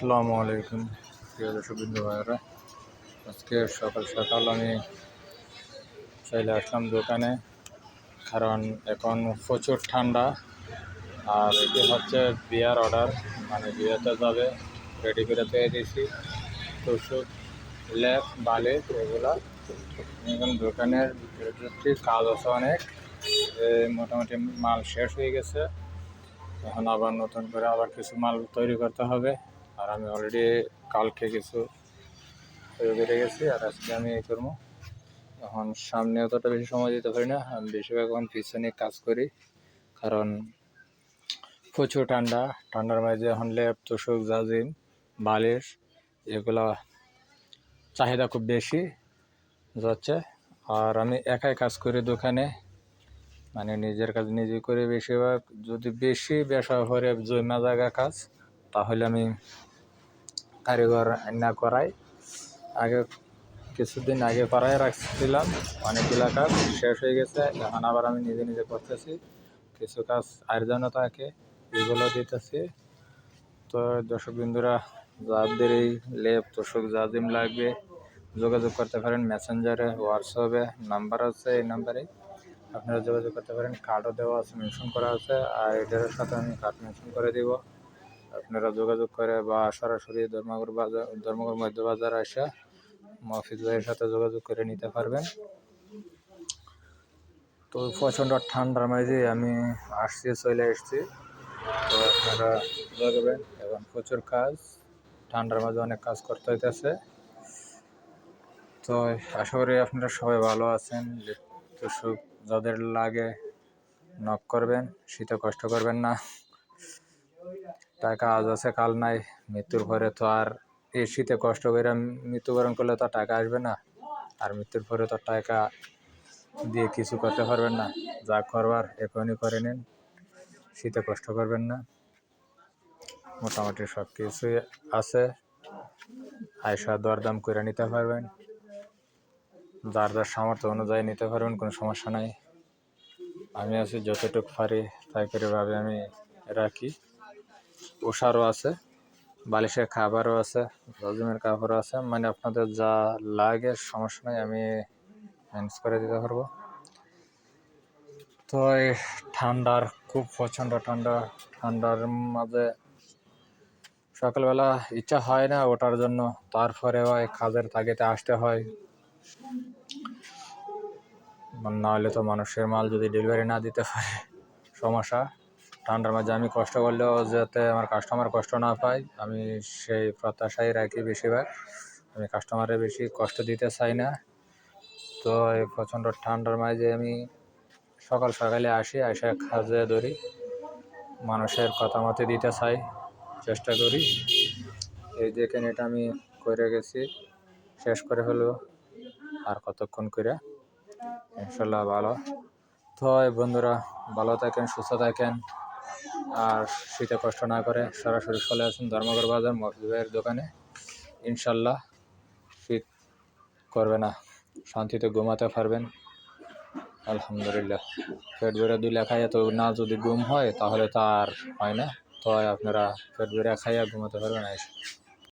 আসসালামু আলাইকুম। প্রিয় দর্শকবৃন্দ, ভাইয়েরা, আজকে সকাল সকাল আমি চলে আসলাম দোকানে, কারণ এখন প্রচুর ঠান্ডা। আর এটি হচ্ছে বিয়ার অর্ডার মানে বিয়েতে যাবে, রেডি করে পেয়ে দিয়েছি। ওষুধ ল্যাপ বালি এগুলো। এখন দোকানের কাজ আছে অনেক। মোটামুটি মাল শেষ হয়ে গেছে। এখন আবার নতুন করে আবার কিছু মাল তৈরি করতে হবে। আর আমি অলরেডি কালকে কিছু করে গেছি, আর আজকে আমি এই করব। এখন সামনে অতটা বেশি সময় দিতে পারি না, আমি বেশিরভাগ এখন পিছনে কাজ করি, কারণ প্রচুর ঠান্ডা, ঠান্ডার মাঝে এখন লেপ, তোষক জাজিম বালিশ, এগুলো চাহিদা খুব বেশি যাচ্ছে। আর আমি একাই কাজ করি দোকানে মানে নিজের কাজ নিজে করে বেশিরভাগ। যদি বেশি বেসা করে জমা জায়গা কাজ, তাহলে আমি কারিগর না করাই আগে কিছুদিন আগে করাই রাখছিলাম, অনেকগুলো কাজ শেষ হয়ে গেছে। এখন আবার আমি নিজে নিজে করতেছি। কিছু কাজ আর জন্য তাকে এগুলো দিতেছি। তো দর্শক বিন্দুরা, যাদের এই লেপ, তোষক, জাজিম লাগবে, যোগাযোগ করতে পারেন মেসেঞ্জারে, হোয়াটসঅ্যাপে, নাম্বার আছে এই নাম্বারে আপনারা যোগাযোগ করতে পারেন কার্ডও দেওয়া আছে মেনশন করা আছে, আর এটার সাথে আমি কার্ড মেনশন করে দিব। আপনারা যোগাযোগ করে বা সরাসরি ধর্মগর বাজার ধর্মগর মধ্য বাজার আসা মফিজ ভাইয়ের সাথে যোগাযোগ করে নিতে পারবেন। তো প্রচণ্ড ঠান্ডার মাঝে আমি আসছি, চলে এসেছি তো আপনারা লাগবেন এবং প্রচুর কাজ, ঠান্ডার মাঝে অনেক কাজ করতে হইতেছে। তো আশা করি আপনারা সবাই ভালো আছেন তো সুখ যাদের লাগে নক করবেন, শীতে কষ্ট করবেন না। টাকা আজ আছে, কাল নাই। মৃত্যুর পরে তো আর এই শীতে কষ্ট করে মৃত্যুবরণ করলে তো টাকা আসবে না। আর মৃত্যুর পরে তো টাকা দিয়ে কিছু করতে পারবেন না। যা করবার এখনই করে নিন। শীতে কষ্ট করবেন না। মোটামুটি সব কিছুই আছে। আয়সা দরদাম করে নিতে পারবেন। যার যার সামর্থ্য অনুযায়ী নিতে পারবেন, কোনো সমস্যা নাই। আমি আছি যতটুকু পারি, তাই করে ভাবে আমি রাখি। ওষারও আছে, বালিশের খাবারও আছে, হজমের কাপড়ও আছে। মানে আপনাদের যা লাগে, সমস্যা নাই, আমি ম্যানেজ করে দিতে পারব। তো এই ঠান্ডার, খুব প্রচণ্ড ঠান্ডা, ঠান্ডার মাঝে সকালবেলা ইচ্ছা হয় না ওঠার জন্য তারপরে হয় কাজের তাগিতে আসতে হয়। না হলে তো মানুষের মাল যদি ডেলিভারি না দিতে পারে, সমস্যা। ঠান্ডার মাঝে আমি কষ্ট করলেও যাতে আমার কাস্টমার কষ্ট না পায়, আমি সেই প্রত্যাশাই রাখি বেশিরভাগ। আমি কাস্টমারে বেশি কষ্ট দিতে চাই না। তো এই প্রচণ্ড ঠান্ডার মাঝে আমি সকাল সকালে আসি এসে খাজে ধরি, মানুষের কথা মতে দিতে চাই, চেষ্টা করি। এই দেখেন এটা আমি করে গেছি, শেষ করে ফেলব আর কতক্ষণ করে? ইনশাল্লাহ ভালো। তো বন্ধুরা, ভালো থাকেন, সুস্থ থাকেন। আর শীতে কষ্ট না করে সরাসরি চলে আসুন ধর্মগড় বাজার মসজিদের দোকানে। ইনশাল্লাহ শীত করবে না, শান্তিতে ঘুমাতে পারবেন। আলহামদুলিল্লাহ। পেট বেড়ে দুলে খাইয়া তো না যদি ঘুম হয় তাহলে তো আর হয় না। তো আপনারা পেট বেড়ে খাইয়া ঘুমাতে পারবেন